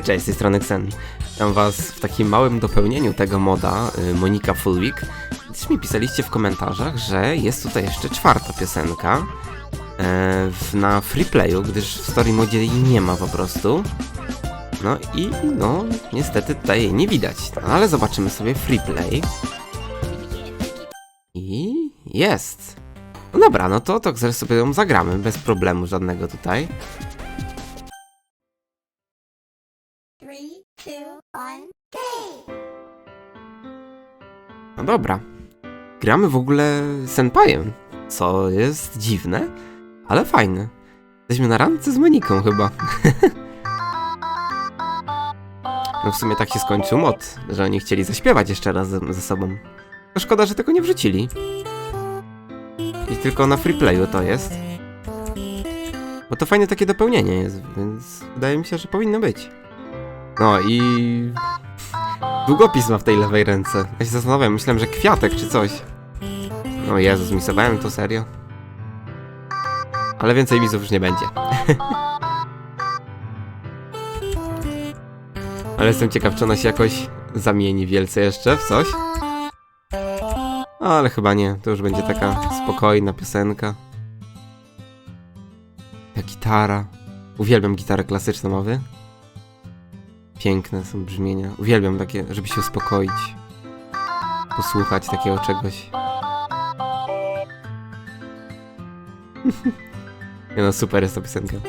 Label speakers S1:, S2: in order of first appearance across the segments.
S1: Cześć, z tej strony Xen. Witam was w takim małym dopełnieniu tego moda, y, Monika Full Week. Też mi pisaliście w komentarzach, że jest tutaj jeszcze czwarta piosenka w, na freeplayu, gdyż w story modzie jej nie ma po prostu. No i no, niestety tutaj jej nie widać. No, ale zobaczymy sobie freeplay. I jest. No dobra, no to, to zaraz sobie ją zagramy, bez problemu żadnego tutaj.
S2: Three, two, one, go!
S1: No dobra. Gramy w ogóle senpajem, co jest dziwne, ale fajne. Jesteśmy na randce z Moniką chyba. no w sumie tak się skończył mod, że oni chcieli zaśpiewać jeszcze raz ze, sobą. Szkoda, że tego nie wrzucili. I tylko na freeplayu to jest. Bo to fajne takie dopełnienie jest, więc wydaje mi się, że powinno być. No i Długopis ma w tej lewej ręce. Ja się zastanawiam, myślałem, że kwiatek czy coś. O Jezus, misowałem to serio. Ale więcej misów już nie będzie. Ale jestem ciekaw, czy ona się jakoś zamieni wielce jeszcze w coś. Ale chyba nie, to już będzie taka spokojna piosenka. Ta gitara. Uwielbiam gitarę klasyczną, mowy. Piękne są brzmienia. Uwielbiam takie, żeby się uspokoić. Posłuchać takiego czegoś. Nie no, super jest ta piosenka.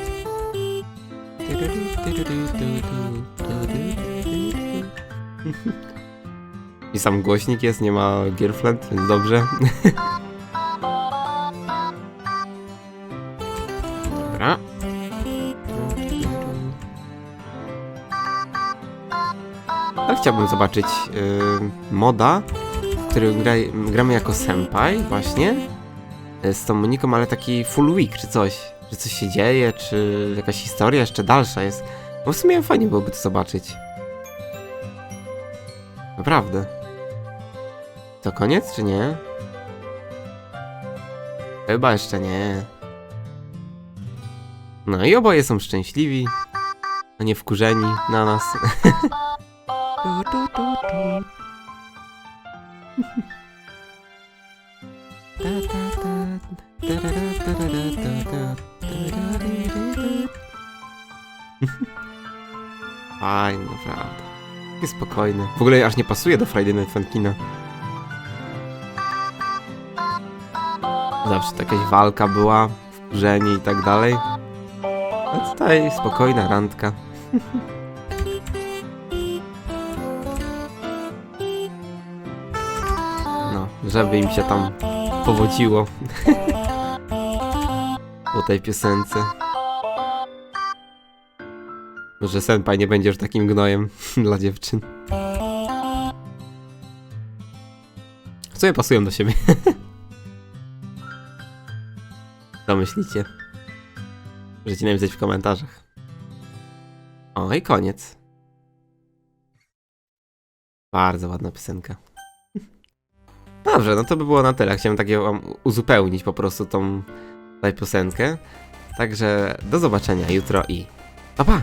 S1: I sam głośnik jest, nie ma Gearfland, więc dobrze. Ale chciałbym zobaczyć yy, moda, w którym gra, gramy jako senpai właśnie yy, z tą Moniką, ale taki full week czy coś. Że coś się dzieje, czy jakaś historia jeszcze dalsza jest. Bo w sumie fajnie byłoby to zobaczyć. Naprawdę. To koniec, czy nie? Chyba jeszcze nie. No i oboje są szczęśliwi, a nie wkurzeni na nas. Tu, tu, Fajnie, naprawdę. Takie spokojne. W ogóle aż nie pasuje do Friday Night Funkina. Zawsze jakaś walka była, wkurzenie i tak dalej. A tutaj spokojna randka. żeby im się tam powodziło. po tej piosence. Może senpai nie będzie już takim gnojem dla dziewczyn. W sumie pasują do siebie. Co myślicie? Możecie napisać w komentarzach. O i koniec. Bardzo ładna piosenka. Dobrze, no to by było na tyle. Chciałem takie wam uzupełnić po prostu tą tutaj piosenkę. Także do zobaczenia jutro i pa pa!